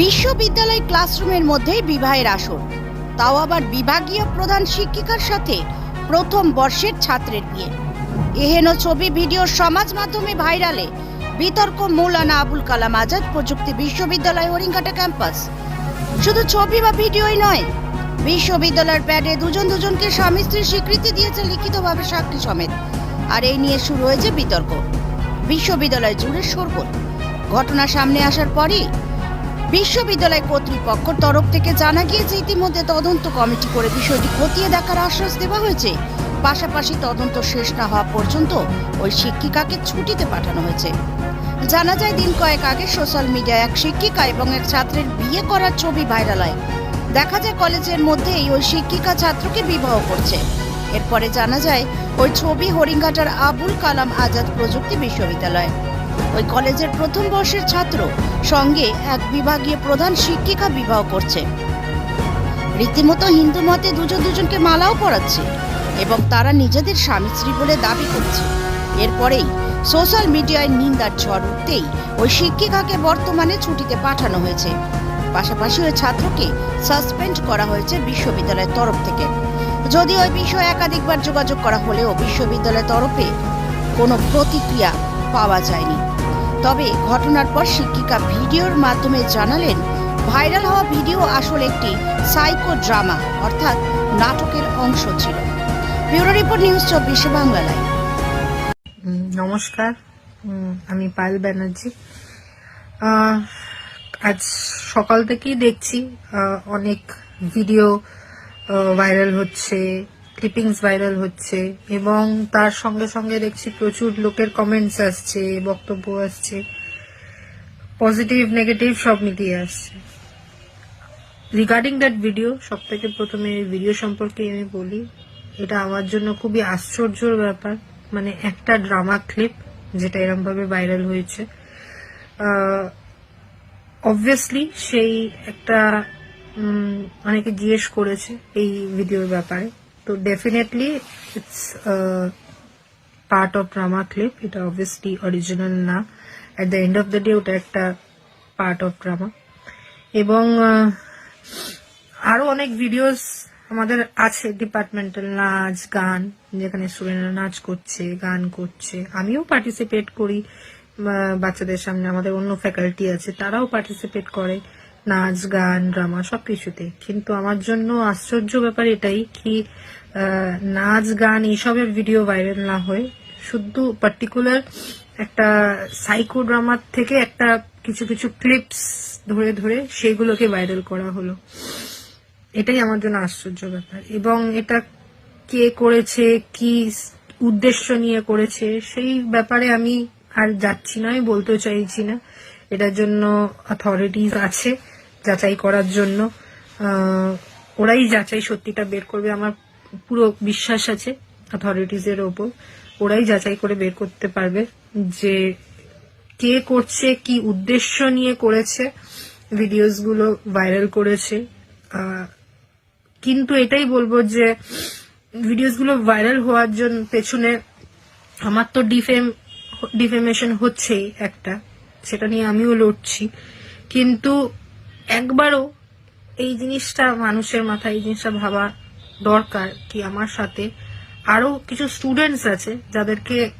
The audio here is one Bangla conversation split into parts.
বিশ্ববিদ্যালয় ক্লাসরুমের মধ্যেই বিবাহের আসর। তাও আবার বিভাগীয় প্রধান শিক্ষিকার সাথে প্রথম বর্ষের ছাত্রের বিয়ে। এহেন ছবি ভিডিও সমাজ মাধ্যমে ভাইরালে। বিতর্ক মৌলানা আবুল কালাম আজাদ প্রযুক্তি বিশ্ববিদ্যালয় হরিঙ্গাটা ক্যাম্পাস। শুধু ছবি বা ভিডিওই নয়, বিশ্ববিদ্যালয়ের প্যাডে দুজন দুজনকে স্বামী স্ত্রীর স্বীকৃতি দিয়েছে লিখিতভাবে সাক্ষী সমেত। আর এই নিয়ে শুরু হয়েছে বিতর্ক। বিশ্ববিদ্যালয় জুড়ে শোরগোল। ঘটনা সামনে আসার পরই বিশ্ববিদ্যালয় কর্তৃপক্ষ তরফ থেকে জানা গিয়েছে, ইতিমধ্যে তদন্ত কমিটি করে বিষয়টি খতিয়ে দেখার আশ্বাস দেওয়া হয়েছে। পাশাপাশি তদন্ত শেষ না হওয়া পর্যন্ত ওই শিক্ষিকাকে ছুটিতে পাঠানো হয়েছে। জানা যায়, দিন কয়েক আগে সোশ্যাল মিডিয়ায় এক শিক্ষিকা এবং এক ছাত্রের বিয়ে করার ছবি ভাইরাল হয়। দেখা যায়, কলেজের মধ্যেই ওই শিক্ষিকা ছাত্রকে বিবাহ করছে। এরপরে জানা যায়, ওই ছবি হরিঙ্গাটার আবুল কালাম আজাদ প্রযুক্তি বিশ্ববিদ্যালয়। ওই কলেজের প্রথম বর্ষের ছাত্র সঙ্গে এক বিভাগীয় প্রধান শিক্ষিকা বিবাহ করছে। রীতিমতো হিন্দু মতে দুজন দুজনকে মালাও পরাচ্ছে এবং তারা নিজেদের স্বামী স্ত্রী বলে দাবি করছে। এরপরেই সোশ্যাল মিডিয়ায় নিন্দার ঝড় উঠতেই ওই শিক্ষিকাকে বর্তমানে ছুটিতে পাঠানো হয়েছে। পাশাপাশি ওই ছাত্রকে সাসপেন্ড করা হয়েছে বিশ্ববিদ্যালয়ের তরফ থেকে। যদি ওই বিষয়ে একাধিকবার যোগাযোগ করা হলেও বিশ্ববিদ্যালয়ের তরফে কোনো প্রতিক্রিয়া পাওয়া যায়নি। তবে ঘটনার পর শিক্ষিকা ভিডিওর মাধ্যমে জানালেন, ভাইরাল হওয়া ভিডিও আসলে একটি সাইকো ড্রামা অর্থাৎ নাটকের অংশ ছিল। ব্যুরো রিপোর্ট নিউজ চব্বিশে বাংলায়। নমস্কার। আমি পায়েল ব্যানার্জি। আজ সকাল থেকেই দেখছি অনেক ভিডিও ভাইরাল হচ্ছে ক্লিপিংস ভাইরাল হচ্ছে এবং তার সঙ্গে সঙ্গে দেখছি প্রচুর লোকের কমেন্টস আসছে, বক্তব্য আসছে। পজিটিভ নেগেটিভ সব মিলিয়ে আসছে। রিগার্ডিং দ্যাট ভিডিও সব থেকে প্রথমে ভিডিও সম্পর্কে আমি বলি, এটা আমার জন্য খুবই আশ্চর্যর ব্যাপার। মানে একটা ড্রামা ক্লিপ যেটা এরম ভাবে ভাইরাল হয়েছে অবভিয়াসলি সেই একটা অনেকে জিজ্ঞেস করেছে এই ভিডিওর ব্যাপারে। তো definitely it's part of drama clip এটা অবভিয়াসলি অরিজিনাল না at the end of the day ওটা একটা পার্ট অফ ড্রামা এবং আহ, আরও অনেক ভিডিওস আমাদের আছে ডিপার্টমেন্টাল নাচ গান যেখানে স্টুডেন্টরা নাচ করছে গান করছে আমিও পার্টিসিপেট করি বাচ্চাদের সামনে আমাদের অন্য ফ্যাকাল্টি আছে তারাও পার্টিসিপেট করে নাচ, গান, ড্রামা সবকিছুতে। কিন্তু আমার জন্য আশ্চর্য ব্যাপার এটাই কি নাচ, গান এইসবের ভিডিও ভাইরাল না হয়ে শুধু পার্টিকুলার একটা সাইকো ড্রামার থেকে একটা কিছু কিছু ক্লিপস ধরে ধরে সেগুলোকে ভাইরাল করা হলো। এটাই আমার জন্য আশ্চর্য ব্যাপার। এবং এটা কে করেছে, কি উদ্দেশ্য নিয়ে করেছে, সেই ব্যাপারে আমি আর যাচ্ছি না, আমি বলতে চাইছি না। এটার জন্য অথরিটিস আছে। যাচাই করার জন্য ওরাই যাচাই সত্যিটা বের করবে, আমার পুরো বিশ্বাস আছে অথরিটিস এর ওপর, ওরাই যাচাই করে বের করতে পারবে যে কে করছে, কি উদ্দেশ্য নিয়ে করেছে ভিডিওসগুলো ভাইরাল করেছে কিন্তু এটাই বলব যে ভিডিওসগুলো ভাইরাল হওয়ার জন্য পেছনে আমার তো ডিফেম, ডিফেমেশন হচ্ছেই একটা, সেটা নিয়ে আমিও লড়ছি, কিন্তু একবারও এই জিনিসটা মানুষের মাথায়, এই জিনিসটা ভাবা দরকার কি আমার সাথে আরও কিছু স্টুডেন্টস আছে যাদেরকে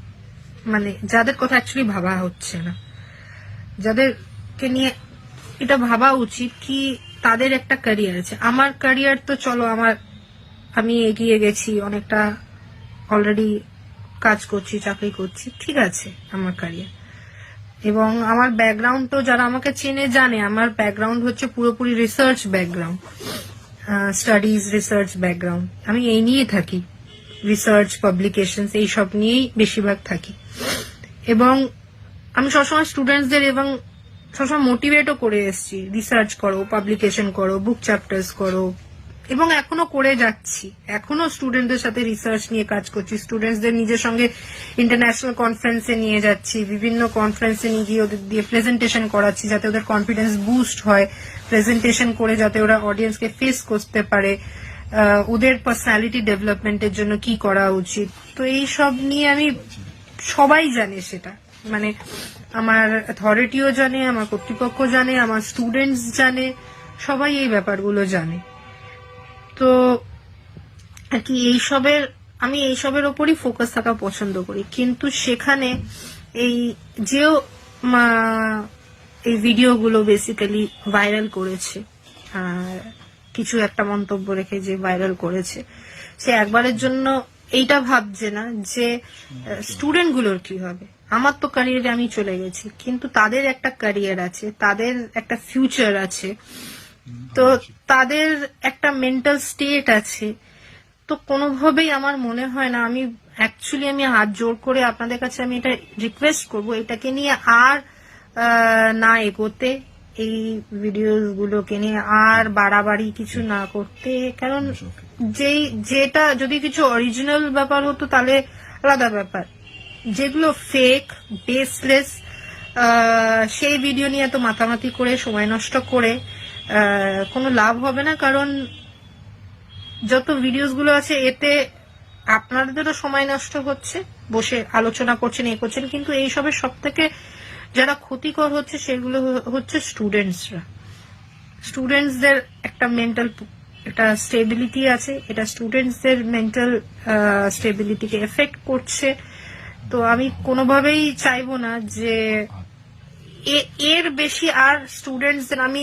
মানে যাদের কথা অ্যাকচুয়ালি ভাবা হচ্ছে না। যাদেরকে নিয়ে এটা ভাবা উচিত কি তাদের একটা ক্যারিয়ার আছে। আমার ক্যারিয়ার তো চলো, আমার আমি এগিয়ে গেছি, অনেকটা অলরেডি কাজ করছি, চাকরি করছি, ঠিক আছে আমার ক্যারিয়ার এবং আমার ব্যাকগ্রাউন্ড তো যারা আমাকে চেনে জানে, আমার ব্যাকগ্রাউন্ড হচ্ছে পুরোপুরি research background studies research background আমি এই নিয়ে থাকি। রিসার্চ পাবলিকেশন এইসব নিয়েই বেশিরভাগ থাকি। এবং আমি সবসময় স্টুডেন্টসদের এবং সবসময় মোটিভেটও করে এসেছি। রিসার্চ করো পাবলিকেশন করো বুক চ্যাপ্টার্স করো। এবং এখনও করে যাচ্ছি। এখনও স্টুডেন্টদের সাথে রিসার্চ নিয়ে কাজ করছি। স্টুডেন্টসদের নিজের সঙ্গে ইন্টারন্যাশনাল কনফারেন্সে নিয়ে যাচ্ছি। বিভিন্ন কনফারেন্সে নিয়ে গিয়ে ওদের দিয়ে প্রেজেন্টেশন করাচ্ছি যাতে ওদের কনফিডেন্স বুস্ট হয়। প্রেজেন্টেশন করে যাতে ওরা অডিয়েন্সকে ফেস করতে পারে। ওদের পার্সোনালিটি ডেভেলপমেন্টের জন্য কি করা উচিত? তো এই সব নিয়ে আমি সবাই জানে সেটা। মানে আমার অথরিটিও জানে, আমার কর্তৃপক্ষ জানে, আমার স্টুডেন্টস জানে, সবাই এই ব্যাপারগুলো জানে। তো আর কি এইসবের, আমি এইসবের ওপরই ফোকাস থাকা পছন্দ করি। কিন্তু সেখানে এই যেও মা- এই ভিডিওগুলো বেসিক্যালি ভাইরাল করেছে কিছু একটা মন্তব্য রেখে যে ভাইরাল করেছে, সে একবারের জন্য এইটা ভাবছে না যে স্টুডেন্টগুলোর কি হবে? আমার তো ক্যারিয়ারে আমি চলে গেছি, কিন্তু তাদের একটা ক্যারিয়ার আছে, তাদের একটা ফিউচার আছে তো তাদের একটা মেন্টাল স্টেট আছে। তো কোনোভাবেই আমার মনে হয় না, আমি অ্যাকচুয়ালি আমি হাত জোর করে আপনাদের কাছে আমি এটা রিকোয়েস্ট করব। এটাকে নিয়ে আর না এগোতে, এই ভিডিওস গুলোকে নিয়ে আর বাড়াবাড়ি কিছু না করতে। কারণ যেই, যেটা যদি কিছু অরিজিনাল ব্যাপার হতো তাহলে আলাদা ব্যাপার। যেগুলো ফেক বেসলেস সেই ভিডিও নিয়ে এত মাতামাতি করে, সময় নষ্ট করে কোনো লাভ হবে না, কারণ যত ভিডিওসগুলো আছে, এতে আপনাদেরও সময় নষ্ট হচ্ছে, বসে আলোচনা করছেন, এ করছেন, কিন্তু এইসবের সব থেকে যারা ক্ষতিকর হচ্ছে, সেগুলো হচ্ছে স্টুডেন্টসরা স্টুডেন্টসদের একটা মেন্টাল একটা স্টেবিলিটি আছে, এটা স্টুডেন্টসদের মেন্টাল স্টেবিলিটিকে এফেক্ট করছে। তো আমি কোনোভাবেই চাইব না যে এর বেশি আর স্টুডেন্টসদের আমি